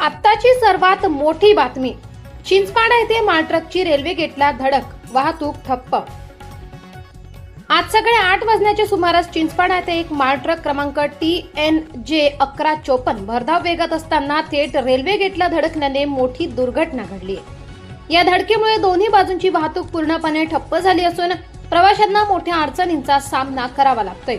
आत्ताची सर्वात मोठी बातमी. चिंचपाडा येथे मालट्रकची रेल्वे गेटला धडक वाहतूक ठप्प. आज सकाळी आठ वाजण्याच्या सुमारास चिंचपाडा येथे एक मालट्रक क्रमांक टी एन जे अकरा चोपन्न भरधाव वेगात असताना थेट रेल्वे गेटला धडकल्याने मोठी दुर्घटना घडली. या धडकेमुळे दोन्ही बाजूंची वाहतूक पूर्णपणे ठप्प झाली असून प्रवाशांना मोठ्या अडचणींचा सामना करावा लागतोय.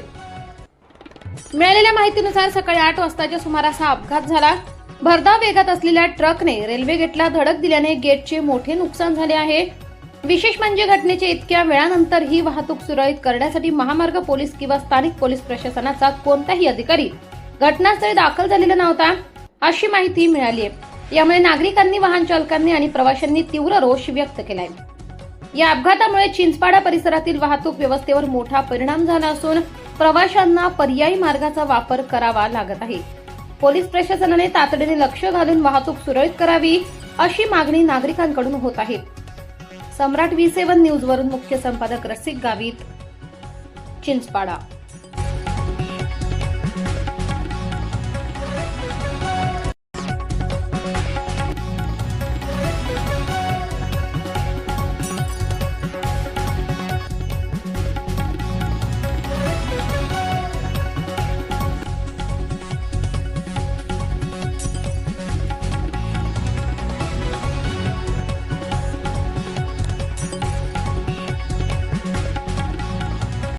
मिळालेल्या माहितीनुसार सकाळी आठ वाजताच्या सुमारास हा अपघात झाला. भरधाव वेगात असलेल्या ट्रकने रेल्वे गेटला धडक दिल्याने गेटचे मोठे नुकसान झाले आहे. विशेष म्हणजे घटनेचे इतक्या वेळानंतर ही वाहतूक सुरळीत करण्यासाठी महामार्ग पोलीस किंवा स्थानिक पोलीस प्रशासनाचा कोणताही अधिकारी घटनास्थळी दाखल झालेला नव्हता अशी माहिती मिळाली आहे यामुळे नागरिकांनी वाहन चालकांनी आणि प्रवाशांनी तीव्र रोष व्यक्त केलाय. या अपघातामुळे चिंचपाडा परिसरातील वाहतूक व्यवस्थेवर मोठा परिणाम झाला असून प्रवाशांना पर्यायी मार्गाचा वापर करावा लागत आहे. पोलीस प्रशासनाने तातडीने लक्ष घालून वाहतूक सुरळीत करावी अशी मागणी नागरिकांकडून होत आहे. सम्राट व्ही सेवन न्यूज वरून मुख्य संपादक रसिक गावित चिंचपाडा.